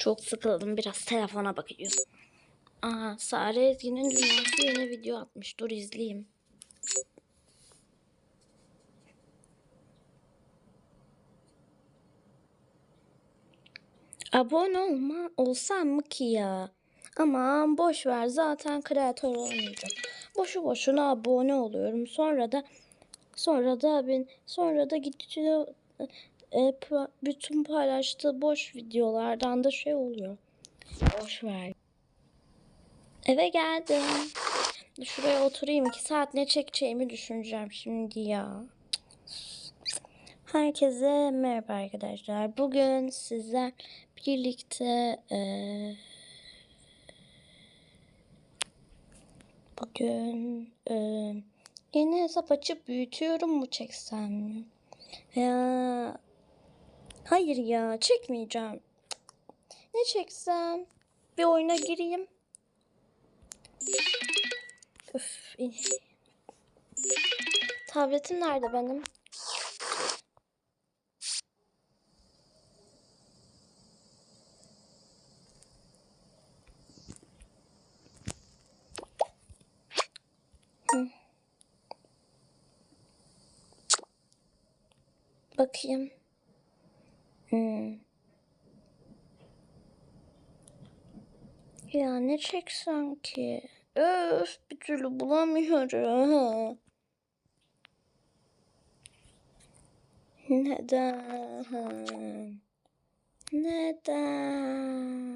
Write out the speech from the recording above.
Çok sıkıldım. Biraz telefona bakıyorum. Aa, Sare Ezgi'nin dünyası yeni video atmış. Dur izleyeyim. Abone olma olsam mı ki ya? Aman boş ver zaten kreatör olmayacağım. Boşu boşuna abone oluyorum. Sonra da sonra da ben sonra da gidiyor e, bütün paylaştığı boş videolardan da şey oluyor. Boş ver. Eve geldim. Şuraya oturayım. iki saat ne çekeceğimi düşüneceğim şimdi ya. Herkese merhaba arkadaşlar. Bugün sizler birlikte eee, bugün eee, yeni hesap açıp büyütüyorum mu çeksem? Ya hayır ya çekmeyeceğim. Ne çeksem? Bir oyuna gireyim. Öf. Tabletim nerede benim? Bakayım. Hmm. Ya ne çeksem ki? Öf bir türlü bulamıyorum. Neden? Neden?